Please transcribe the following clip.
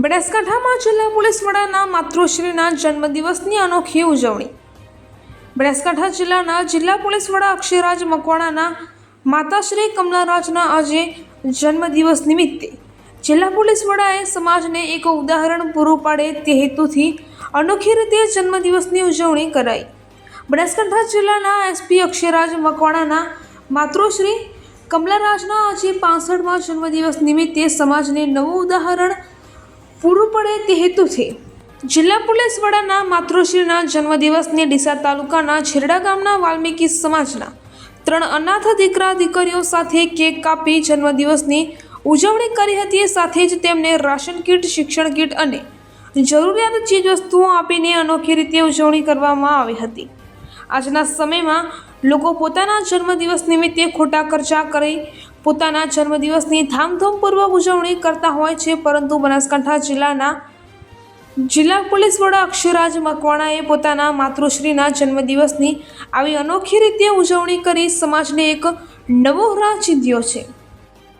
બનાસકાંઠામાં જિલ્લા પોલીસ વડાના માતૃશ્રીના જન્મદિવસની અનોખી ઉજવણી. બનાસકાંઠા જિલ્લાના જિલ્લા પોલીસ વડા અક્ષયરાજ મકવાણાના માતાશ્રી કમલારાજના આજે જન્મદિવસ નિમિત્તે જિલ્લા પોલીસ વડાએ સમાજને એક ઉદાહરણ પૂરું પાડે તે હેતુથી અનોખી રીતે જન્મદિવસની ઉજવણી કરાઈ. બનાસકાંઠા જિલ્લાના એસપી અક્ષયરાજ મકવાણાના માતૃશ્રી કમલારાજના આજે પાસઠમાં જન્મદિવસ નિમિત્તે સમાજને નવું ઉદાહરણ પૂરું પડે તે હેતુથી. જિલ્લા પોલીસ વડાના માતૃશ્રીના જન્મદિવસની ડીસા તાલુકાના છેરડા ગામના વાલ્મીકી સમાજના ત્રણ અનાથ દીકરા દીકરીઓ સાથે કેક કાપી જન્મદિવસની ઉજવણી કરી હતી. સાથે જ તેમને રાશન કીટ, શિક્ષણ કીટ અને જરૂરિયાત ચીજવસ્તુઓ આપીને અનોખી રીતે ઉજવણી કરવામાં આવી હતી. આજના સમયમાં લોકો પોતાના જન્મદિવસ નિમિત્તે ખોટા ખર્ચા કરી પોતાના જન્મદિવસની ધામધૂમપૂર્વક ઉજવણી કરતા હોય છે, પરંતુ બનાસકાંઠા જિલ્લાના જિલ્લા પોલીસ વડા અક્ષરાજ મકવાણાએ પોતાના માતૃશ્રીના જન્મદિવસની આવી અનોખી રીતે ઉજવણી કરી સમાજને એક નવો રાહ ચીંધ્યો છે.